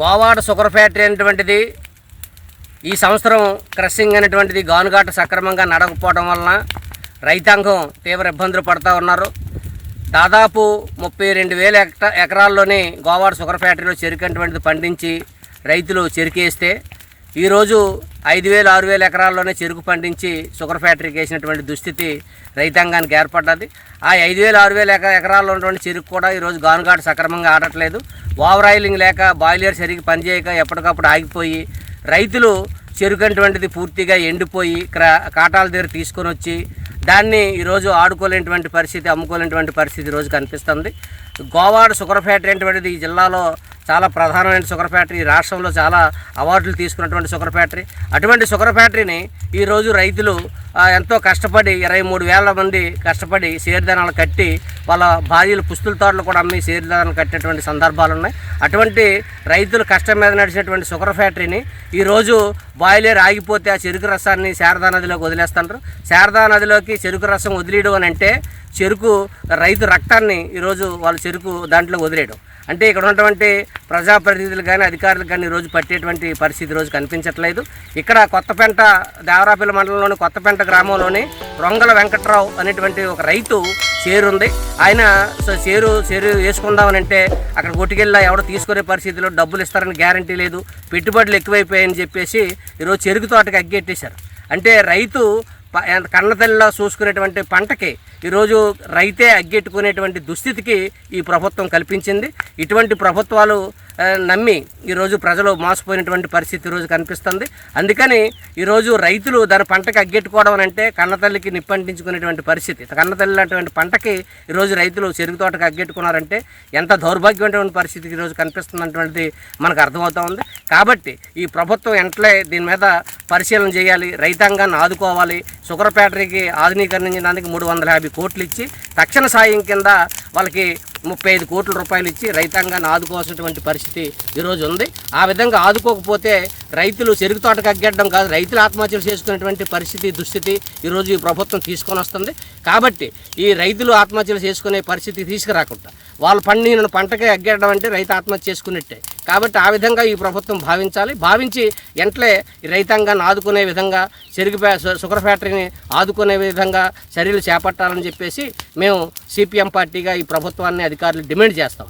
Govada sugar factory అనేటువంటిది ఈ సంవత్సరం క్రషింగ్ అనేటువంటిది గానుగాట సక్రమంగా నడకపోవడం వలన రైతాంగం తీవ్ర ఇబ్బందులు పడుతూ ఉన్నారు. దాదాపు ముప్పై రెండు వేల ఎకరాల్లోనే గోవాడ షుగర్ ఫ్యాక్టరీలో చెరుకు అనేటువంటిది పండించి రైతులు చెరుకేస్తే ఈరోజు ఐదు వేలు ఆరు వేల ఎకరాల్లోనే చెరుకు పండించి షుగర్ ఫ్యాక్టరీకి వేసినటువంటి దుస్థితి రైతాంగానికి ఏర్పడ్డది. ఆ ఐదు వేలు ఆరు వేల ఎకరాల్లో ఉన్నటువంటి చెరుకు కూడా ఈరోజు గానుగాట సక్రమంగా ఆడట్లేదు. ఓవరాయిలింగ్ లేక బాయిలర్ సరిగ్గా పనిచేయక ఎప్పటికప్పుడు ఆగిపోయి రైతులు చెరుకు అటువంటిది పూర్తిగా ఎండిపోయి క్రా కాటాల దగ్గర తీసుకొని వచ్చి దాన్ని ఈరోజు ఆడుకోలేనటువంటి పరిస్థితి అమ్ముకోలేనటువంటి పరిస్థితి ఈరోజు కనిపిస్తుంది. గోవాడ షుగర్ ఫ్యాక్టరీ అనేటువంటిది ఈ జిల్లాలో చాలా ప్రధానమైన షుగర్ ఫ్యాక్టరీ ఈ రాష్ట్రంలో చాలా అవార్డులు తీసుకున్నటువంటి షుగర్ ఫ్యాక్టరీ అటువంటి షుగర్ ఫ్యాక్టరీని ఈరోజు రైతులు ఎంతో కష్టపడి ఇరవై మూడు వేల మంది కష్టపడి సేరుదానాలు కట్టి వాళ్ళ భార్యలు పుస్తుల తోటలు కూడా అమ్మి సేరుదానాలు కట్టేటువంటి సందర్భాలు ఉన్నాయి. అటువంటి రైతులు కష్టం మీద నడిచేటువంటి షుగర్ ఫ్యాక్టరీని ఈరోజు బాయిలర్ ఆగిపోతే ఆ చెరుకు రసాన్ని శారదా నదిలోకి వదిలేస్తుంటారు. శారదా నదిలోకి చెరుకు రసం వదిలేయడం అని అంటే చెరుకు రైతు రక్తాన్ని ఈరోజు వాళ్ళ చెరుకు దాంట్లో వదిలేయడం. అంటే ఇక్కడ ఉన్నటువంటి ప్రజాప్రతినిధులు కానీ అధికారులు కానీ ఈరోజు పట్టేటువంటి పరిస్థితి రోజు కనిపించట్లేదు. ఇక్కడ కొత్తపేంట దేవరాపల్లి మండలంలోని కొత్తపేంట గ్రామంలోని రొంగల వెంకట్రావు అనేటువంటి ఒక రైతు చేరు ఉంది ఆయన చేరు చేరు వేసుకుందామని అంటే అక్కడ కొట్టుకెళ్ళా ఎవడో తీసుకునే పరిస్థితిలో డబ్బులు ఇస్తారని గ్యారంటీ లేదు. పెట్టుబడులు ఎక్కువైపోయాయని చెప్పేసి ఈరోజు చెరుకు తోటకి అగ్గెట్టేశారు అంటే రైతు కన్నతల్లిలో చూసుకునేటువంటి పంటకి ఈరోజు రైతే అగ్గెట్టుకునేటువంటి దుస్థితికి ఈ ప్రభుత్వం కల్పించింది. ఇటువంటి ప్రభుత్వాలు నమ్మి ఈరోజు ప్రజలు మోసపోయినటువంటి పరిస్థితి ఈరోజు కనిపిస్తుంది. అందుకని ఈరోజు రైతులు దాని పంటకి అగ్గెట్టుకోవడం అంటే కన్నతల్లికి నిప్పంటించుకునేటువంటి పరిస్థితి. కన్నతల్లి లాంటి పంటకి ఈరోజు రైతులు చెరుకు తోటకి అగ్గెట్టుకున్నారంటే ఎంత దౌర్భాగ్యమైనటువంటి పరిస్థితి ఈరోజు కనిపిస్తున్నటువంటిది మనకు అర్థమవుతూ ఉంది. కాబట్టి ఈ ప్రభుత్వం వెంటనే దీని మీద పరిశీలన చేయాలి రైతాంగాన్ని ఆదుకోవాలి. షుగర్ ఫ్యాక్టరీకి ఆధునీకరించడానికి మూడు వందల యాభై కోట్లు ఇచ్చి తక్షణ సాయం కింద వాళ్ళకి ముప్పై ఐదు కోట్ల రూపాయలు ఇచ్చి రైతాంగాన్ని ఆదుకోవాల్సినటువంటి పరిస్థితి ఈరోజు ఉంది. ఆ విధంగా ఆదుకోకపోతే రైతులు చెరుకు తోటకు అగ్గడం కాదు రైతులు ఆత్మహత్యలు చేసుకునేటువంటి పరిస్థితి దుస్థితి ఈరోజు ఈ ప్రభుత్వం తీసుకొని వస్తుంది. కాబట్టి ఈ రైతులు ఆత్మహత్యలు చేసుకునే పరిస్థితి తీసుకురాకుండా వాళ్ళు పండిన పంటకే అగ్గడం అంటే రైతు ఆత్మహత్య చేసుకున్నట్టే. కాబట్టి ఆ విధంగా ఈ ప్రభుత్వం భావించాలి. భావించి ఎంట్లే రైతాంగాన్ని ఆదుకునే విధంగా చెరుకు ఫ్యా- షుగర్ ఫ్యాక్టరీని ఆదుకునే విధంగా చర్యలు చేపట్టాలని చెప్పేసి మేము సిపిఎం పార్టీగా ఈ ప్రభుత్వాన్ని అధికారులు డిమాండ్ చేస్తాం.